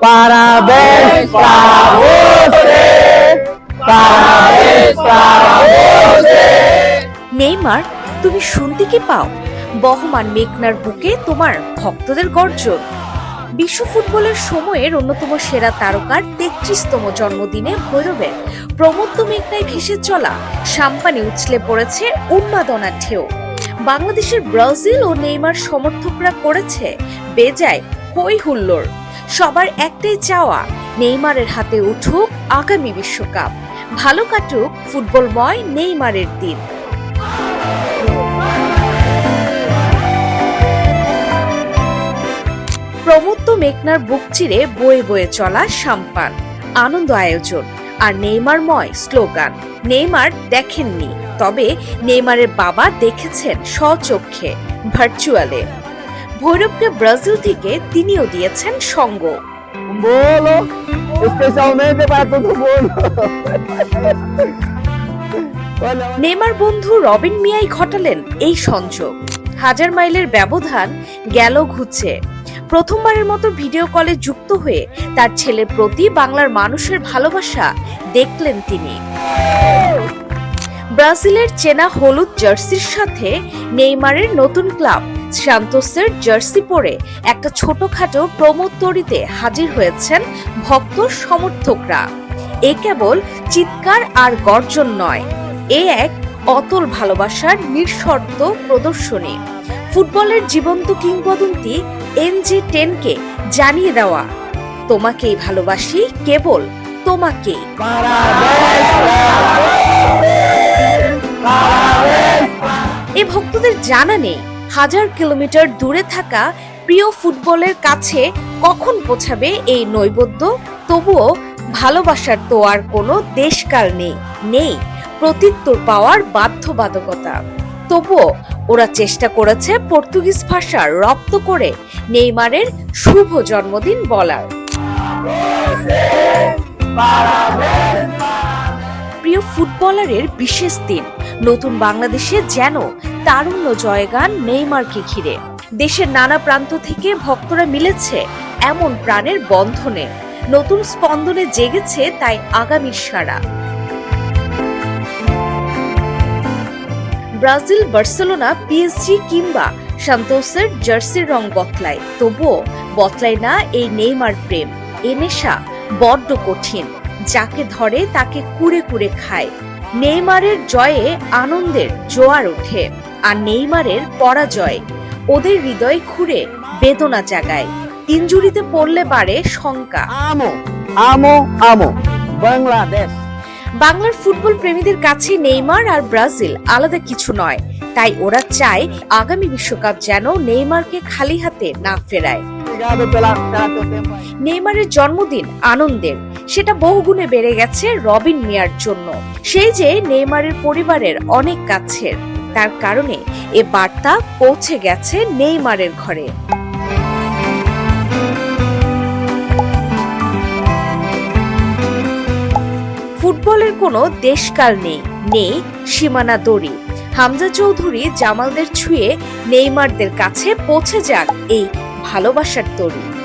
Parabéns pra você! Parabéns pra você! Neymar, তুমি শুনতে কি পাও বহমান মেঘনার বুকে তোমার ভক্তদের গর্জন বিশ্ব ফুটবলের সময়ের অন্যতম সেরা তারকার তেত্রিশতম জন্মদিনে ভৈরবের প্রমত্ত মেঘনায় ভেসে চলা সাম্পানে উছলে পড়েছে উন্মাদনার ঢেউ বাংলাদেশের ব্রাজিল ও নেইমার সমর্থকরা করেছে বেজায় হই হুল্লোড় সবার একটাই চাওয়া, নেইমারের হাতে উঠুক আগামী বিশ্বকাপ। ভালো কাটুক ফুটবলময় নেইমারের দিন। প্রমত্ত মেঘনার বুক চিরে বয়ে বয়ে চলা সাম্পান, আনন্দ আয়োজন আর নেইমারময় স্লোগান। নেইমার দেখেননি, তবে নেইমারের বাবা দেখেছেন স্বচক্ষে ভার্চুয়ালে ভৈরবকে ব্রাজিল থেকে তিনিও দিয়েছেন সঙ্গ। bolo, para todo mundo. Olha, বন্ধু রবিন মিয়াই ঘটালেন এই সংযোগ। হাজার মাইলের ব্যবধান গেল ঘুচে প্রথমবারের মতো ভিডিও কলে যুক্ত হয়ে তার ছেলের প্রতি বাংলার মানুষের ভালোবাসা দেখলেন তিনি। ব্রাজিলের চেনা হলুদ জার্সির সাথে নেইমারের নতুন ক্লাব, সান্তোসের জার্সি পরে একটা ছোটখাটো প্রমোত্তরিতে হাজির হয়েছেন ভক্ত সমর্থকরা। এ কেবল চিৎকার আর গর্জন নয়, এ এক অতল ভালোবাসার নিঃশর্ত প্রদর্শনী। ফুটবলের জীবন্ত কিংবদন্তি এনজি টেনকে জানিয়ে দেওয়া, তোমাকেই ভালোবাসি কেবল তোমাকেই। এ ভক্তদের জানা নেই হাজার কিলোমিটার দূরে থাকা প্রিয় ফুটবলের কাছে কখন পৌঁছাবে এই নৈবদ্য? তবুও ভালোবাসার তো আর কোনো দেশকাল নেই নেই প্রত্যুত্তর পাওয়ার বাধ্যবাধকতা। তবুও ওরা চেষ্টা করেছে পর্তুগিজ ভাষা রপ্ত করে নেইমারের শুভ জন্মদিন বলার। প্রিয় ফুটবলারের বিশেষ দিন। নতুন বাংলাদেশে যেন তারুণ্য জয়গান নেইমারকে ঘিরে। দেশের নানা প্রান্ত থেকে ভক্তরা মিলেছে এমন প্রাণের বন্ধনে। নতুন স্পন্দনে জেগেছে তাই আগামী সারা। ব্রাজিল, বার্সেলোনা, পিএসজি কিংবা সান্তোসের জার্সির রং বদলায়। তবুও বদলায় না এই নেইমার প্রেম। এ নেশা বড্ড কঠিন। যাকে ধরে তাকে কুড়ে কুড়ে খায় নেইমারের জয়ে আনন্দের জোয়ার ওঠে আর নেইমারের পরাজয় ওদের হৃদয় খুঁড়ে বেদনা জাগায় ইঞ্জুরিতে পড়লে বাড়ে শঙ্কা আমো আমো amo. Bangladesh. বাংলার ফুটবল প্রেমীদের কাছে নেইমার আর ব্রাজিল আলাদা কিছু নয় তাই ওরা চায় আগামী বিশ্বকাপ যেন নেইমারকে খালি হাতে না ফেরায়. নেইমারের জন্মদিন আনন্দের সেটা বহুগুণে বেড়ে গেছে রবিন মিয়ার জন্য। সেই যে নেইমারের পরিবারের অনেক কাছের। তার কারণে এ বার্তা পৌঁছে গেছে নেইমারের ঘরে। ফুটবলের কোনো দেশকাল নেই। নেই সীমানা দড়ি। হামজা চৌধুরী জামালদের ছুঁয়ে নেইমারদের কাছে পৌঁছে যাক এই ভালোবাসার তরি